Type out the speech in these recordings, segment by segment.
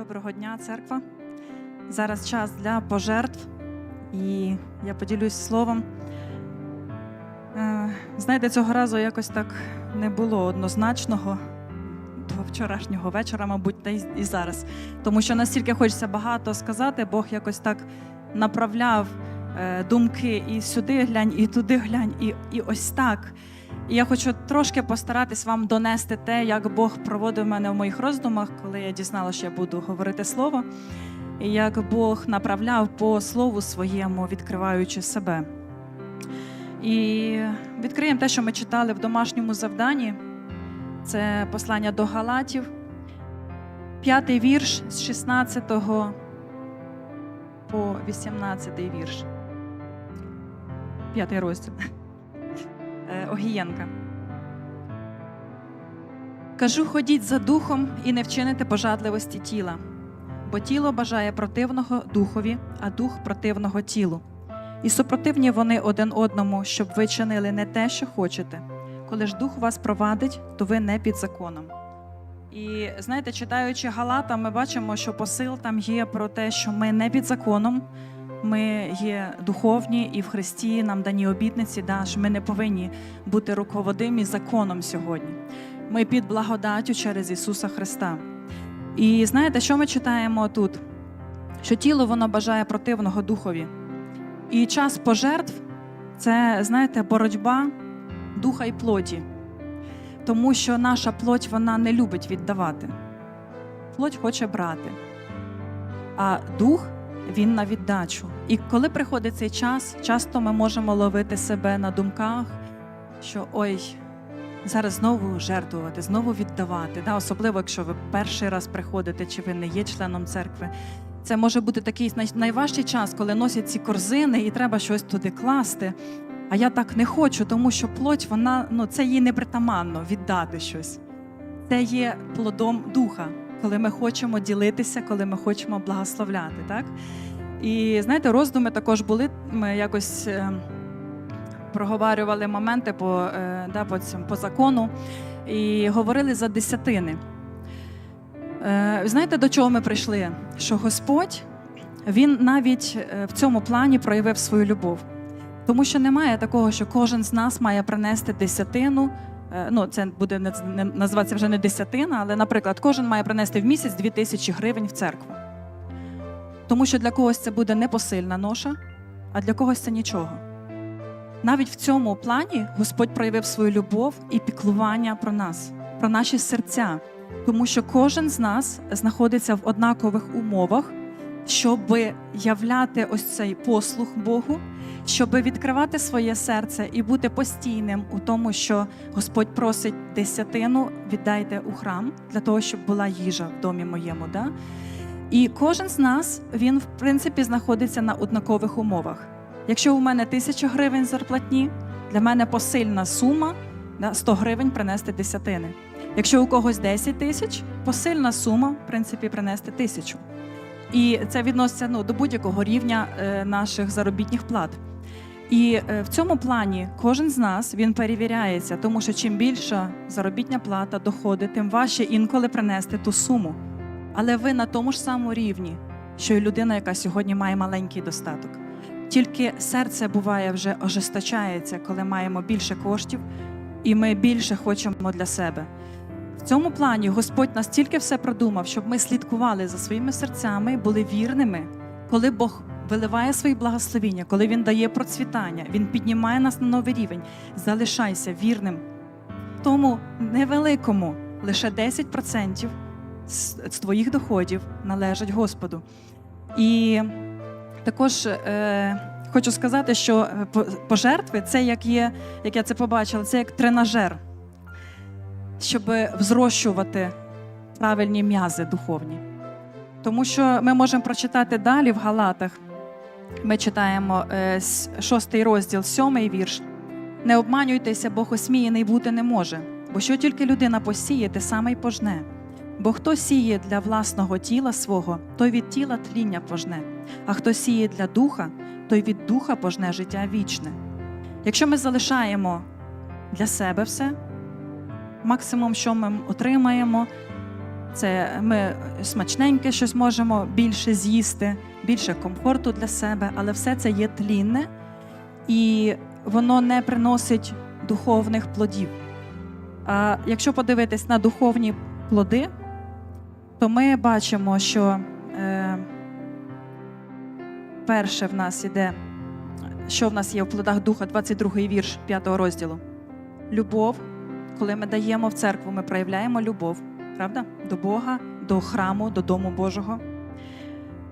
Доброго дня, церква. Зараз час для пожертв, і я поділюсь словом. Е, Знаєте, цього разу якось так не було однозначного до вчорашнього вечора, мабуть, та і зараз. Тому що настільки хочеться багато сказати, Бог якось так направляв е, думки і сюди глянь, і туди глянь, і, і ось так. І я хочу трошки постаратись вам донести те, як Бог проводив мене в моїх роздумах, коли я дізналася, що я буду говорити слово, і як Бог направляв по слову своєму, відкриваючи себе. І відкриємо те, що ми читали в домашньому завданні. Це послання до Галатів, п'ятий вірш з 16 по 18 вірш. П'ятий розділ. Е, Огієнка. Кажу, ходіть за духом і не вчините пожадливості тіла, бо тіло бажає противного духові, а дух противного тілу. І супротивні вони один одному, щоб ви чинили не те, що хочете. Коли ж дух вас провадить, то ви не під законом. І знаєте, читаючи Галата, ми бачимо, що посил там є про те, що ми не під законом, ми є духовні і в Христі нам дані обітниці, да, що ми не повинні бути руководимі законом сьогодні. Ми під благодаттю через Ісуса Христа. І знаєте, що ми читаємо тут? Що тіло воно бажає противного духові. І час пожертв це, знаєте, боротьба духа і плоті. Тому що наша плоть вона не любить віддавати. Плоть хоче брати. А дух він на віддачу. І коли приходить цей час, часто ми можемо ловити себе на думках, що ой, зараз знову жертвувати, знову віддавати. Да? Особливо, якщо ви перший раз приходите, чи ви не є членом церкви. Це може бути такий найважчий час, коли носять ці корзини і треба щось туди класти. А я так не хочу, тому що плоть, вона ну це їй непритаманно віддати щось. Це є плодом духа, коли ми хочемо ділитися, коли ми хочемо благословляти. Так? І знаєте, роздуми також були. Ми якось е, проговорювали моменти по, е, да, по, цьому, по закону і говорили за десятини. Е, знаєте, до чого ми прийшли? Що Господь він навіть в цьому плані проявив свою любов. Тому що немає такого, що кожен з нас має принести десятину. Е, Ну, це буде не називатися вже не десятина, але, наприклад, кожен має принести в місяць 2 тисячі гривень в церкву. Тому що для когось це буде непосильна ноша, а для когось це нічого. Навіть в цьому плані Господь проявив свою любов і піклування про нас, про наші серця, тому що кожен з нас знаходиться в однакових умовах, щоб являти ось цей послух Богу, щоб відкривати своє серце і бути постійним у тому, що Господь просить десятину, віддайте у храм для того, щоб була їжа в домі моєму. Да? І кожен з нас він в принципі знаходиться на однакових умовах. Якщо у мене тисяча гривень зарплатні, для мене посильна сума да, 100 гривень принести десятини. Якщо у когось 10 тисяч, посильна сума, в принципі, принести тисячу. І це відноситься ну, до будь-якого рівня е, наших заробітних плат. І е, в цьому плані кожен з нас він перевіряється, тому що чим більша заробітня плата, доходи, тим важче інколи принести ту суму. Але ви на тому ж самому рівні, що й людина, яка сьогодні має маленький достаток. Тільки серце буває вже ожесточається, коли маємо більше коштів, і ми більше хочемо для себе. В цьому плані Господь настільки все продумав, щоб ми слідкували за своїми серцями, були вірними, коли Бог виливає свої благословіння, коли Він дає процвітання, Він піднімає нас на новий рівень. Залишайся вірним. Тому невеликому, лише 10% з твоїх доходів належать Господу. І також е, хочу сказати, що е, пожертви це як є, як я це побачила, це як тренажер, щоб взрощувати правильні м'язи духовні. Тому що ми можемо прочитати далі в Галатах. Ми читаємо е, шостий розділ, сьомий вірш. Не обманюйтеся, Бог осміяний бути не може, бо що тільки людина посіє, те саме й пожне. Бо хто сіє для власного тіла свого, той від тіла тління пожне, а хто сіє для духа, той від духа пожне життя вічне. Якщо ми залишаємо для себе все, максимум, що ми отримаємо, Це ми смачненьке щось можемо більше з'їсти, більше комфорту для себе, але все це є тлінне і воно не приносить духовних плодів. А якщо подивитись на духовні плоди, то ми бачимо, що е, перше в нас іде, що в нас є в плодах духа, 22 вірш 5 розділу. Любов, коли ми даємо в церкву, ми проявляємо любов, правда? До Бога, до храму, до Дому Божого.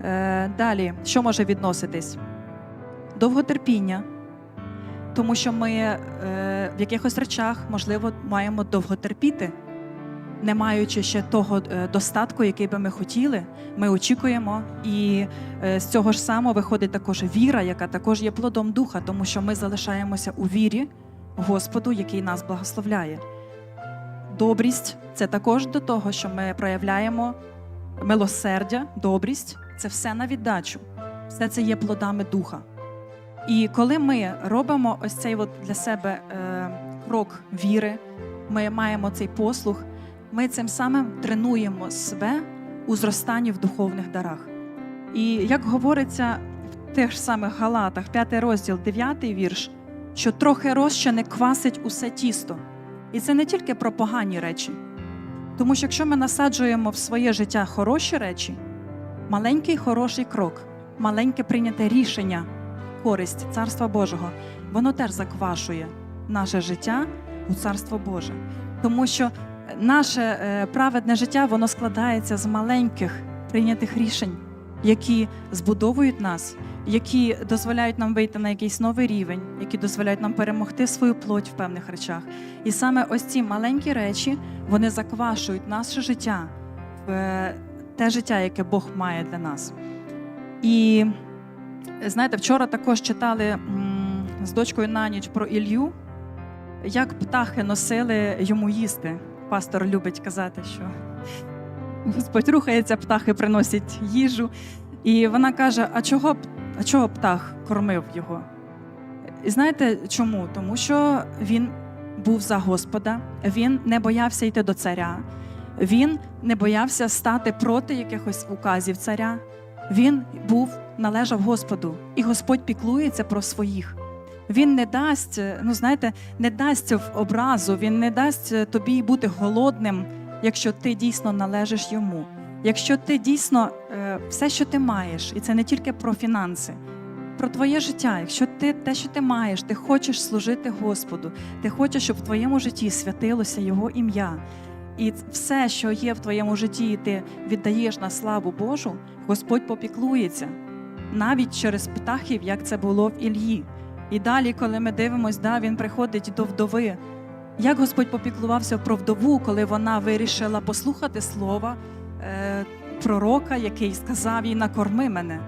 Е, далі, що може відноситись? Довготерпіння, тому що ми е, в якихось речах, можливо, маємо довго терпіти, не маючи ще того е, достатку, який би ми хотіли, ми очікуємо. І з цього ж самого виходить також віра, яка також є плодом духа, тому що ми залишаємося у вірі Господу, який нас благословляє. Добрість це також до того, що ми проявляємо милосердя, добрість це все на віддачу. Все це є плодами духа. І коли ми робимо ось цей от для себе е, крок віри, ми маємо цей послух, ми цим самим тренуємо себе у зростанні в духовних дарах. І як говориться в тих ж самих Галатах, 5 розділ, 9 вірш, що трохи розчини квасить усе тісто. І це не тільки про погані речі. Тому що якщо ми насаджуємо в своє життя хороші речі, маленький хороший крок, маленьке прийняте рішення, користь Царства Божого, воно теж заквашує наше життя у Царство Боже. Тому що наше е, праведне життя воно складається з маленьких прийнятих рішень, які збудовують нас, які дозволяють нам вийти на якийсь новий рівень, які дозволяють нам перемогти свою плоть в певних речах. І саме ось ці маленькі речі вони заквашують наше життя е, те життя, яке Бог має для нас. І знаєте, вчора також читали з дочкою на ніч про Ілью, як птахи носили йому їсти. Пастор любить казати, що Господь рухається, птахи приносять їжу. І вона каже: А чого, а чого птах кормив його? І знаєте чому? Тому що він був за Господа, він не боявся йти до царя, він не боявся стати проти якихось указів царя. Він був належав Господу, і Господь піклується про своїх. Він не дасть, ну знаєте, не дасть в образу, він не дасть тобі бути голодним, якщо ти дійсно належиш йому. Якщо ти дійсно е, все, що ти маєш, і це не тільки про фінанси, про твоє життя. Якщо ти те, що ти маєш, ти хочеш служити Господу, ти хочеш, щоб в твоєму житті святилося Його ім'я. І все, що є в твоєму житті, і ти віддаєш на славу Божу, Господь попіклується навіть через птахів, як це було в Ільї. І далі, коли ми дивимося, да, він приходить до вдови. Як Господь попіклувався про вдову, коли вона вирішила послухати слова е, пророка, який сказав їй накорми мене.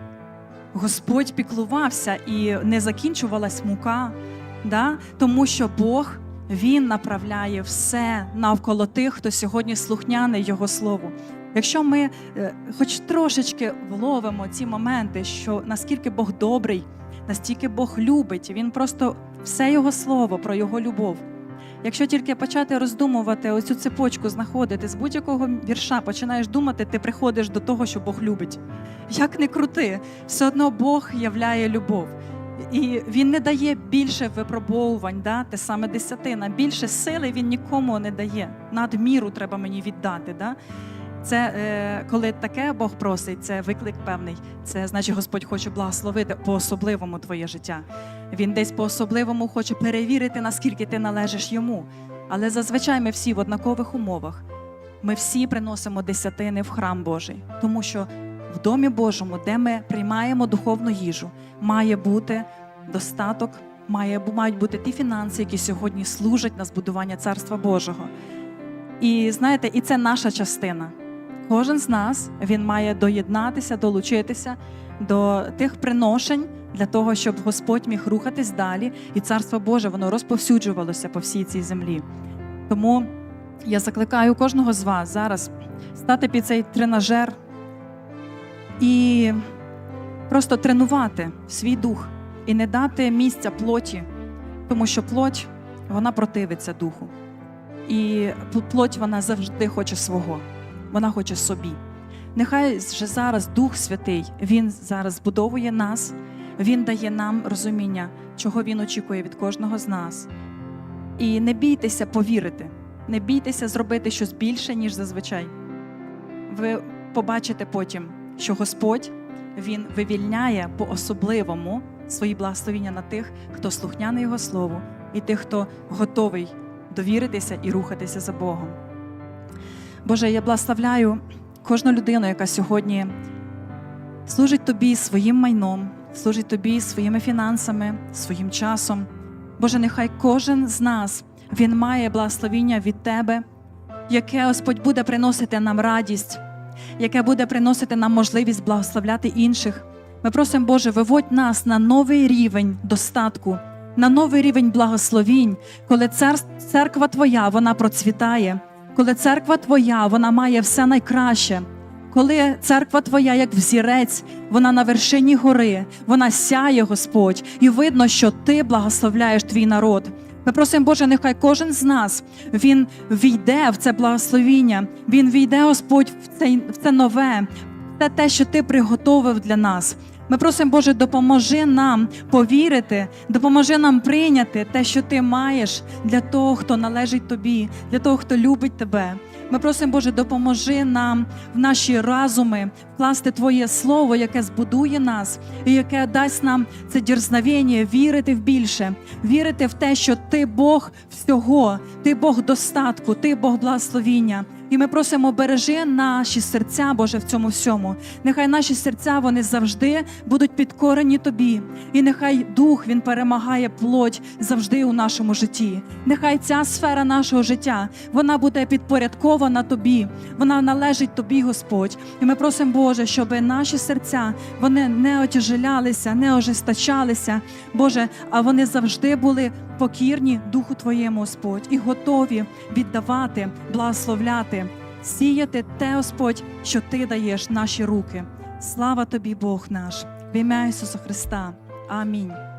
Господь піклувався і не закінчувалась мука, да? тому що Бог Він направляє все навколо тих, хто сьогодні слухняний Його Слову. Якщо ми е, хоч трошечки вловимо ці моменти, що наскільки Бог добрий, настільки Бог любить, Він просто все Його слово про Його любов. Якщо тільки почати роздумувати оцю цепочку, знаходити з будь-якого вірша, починаєш думати, ти приходиш до того, що Бог любить. Як не крути, все одно Бог являє любов. І він не дає більше випробовувань, да? те саме десятина. Більше сили він нікому не дає. Надміру треба мені віддати. Да? Це е, коли таке Бог просить, це виклик певний. Це значить, Господь хоче благословити по-особливому твоє життя. Він десь по-особливому хоче перевірити, наскільки ти належиш йому. Але зазвичай ми всі в однакових умовах. Ми всі приносимо десятини в храм Божий, тому що в домі Божому, де ми приймаємо духовну їжу, має бути достаток, має, мають бути ті фінанси, які сьогодні служать на збудування Царства Божого. І знаєте, і це наша частина. Кожен з нас він має доєднатися, долучитися до тих приношень для того, щоб Господь міг рухатись далі, і Царство Боже воно розповсюджувалося по всій цій землі. Тому я закликаю кожного з вас зараз стати під цей тренажер і просто тренувати свій дух і не дати місця плоті, тому що плоть вона противиться духу. І плоть вона завжди хоче свого. вона хоче собі. Нехай вже зараз Дух Святий, Він зараз збудовує нас, Він дає нам розуміння, чого Він очікує від кожного з нас. І не бійтеся повірити, не бійтеся зробити щось більше, ніж зазвичай. Ви побачите потім, що Господь Він вивільняє по-особливому свої благословіння на тих, хто слухняний Його Слову, і тих, хто готовий довіритися і рухатися за Богом. Боже, я благословляю кожну людину, яка сьогодні служить тобі своїм майном, служить тобі своїми фінансами, своїм часом. Боже, нехай кожен з нас він має благословіння від Тебе, яке Господь буде приносити нам радість, яке буде приносити нам можливість благословляти інших. Ми просимо, Боже, виводь нас на новий рівень достатку, на новий рівень благословінь, коли цер- церква Твоя вона процвітає, коли церква Твоя вона має все найкраще. Коли церква Твоя, як взірець, вона на вершині гори, вона сяє, Господь, і видно, що Ти благословляєш твій народ. Ми просимо, Боже, нехай кожен з нас він війде в це благословіння, він війде, Господь, в це, в це нове, в те, те, що Ти приготовив для нас. Ми просимо, Боже, допоможи нам повірити, допоможи нам прийняти те, що ти маєш для того, хто належить тобі, для того, хто любить тебе. Ми просимо, Боже, допоможи нам в наші разуми вкласти Твоє слово, яке збудує нас, і яке дасть нам це дерзновення вірити в більше, вірити в те, що Ти Бог всього, Ти Бог достатку, Ти Бог благословіння. І ми просимо, бережи наші серця, Боже, в цьому всьому. Нехай наші серця вони завжди будуть підкорені тобі. І нехай дух він перемагає плоть завжди у нашому житті. Нехай ця сфера нашого життя вона буде підпорядкована тобі. Вона належить тобі, Господь. І ми просимо, Боже, щоб наші серця вони не отяжелялися, не ожесточалися, Боже, а вони завжди були покірні Духу Твоєму, Господь, і готові віддавати, благословляти, сіяти те, Господь, що Ти даєш наші руки. Слава тобі, Бог наш, в ім'я Ісуса Христа. Амінь.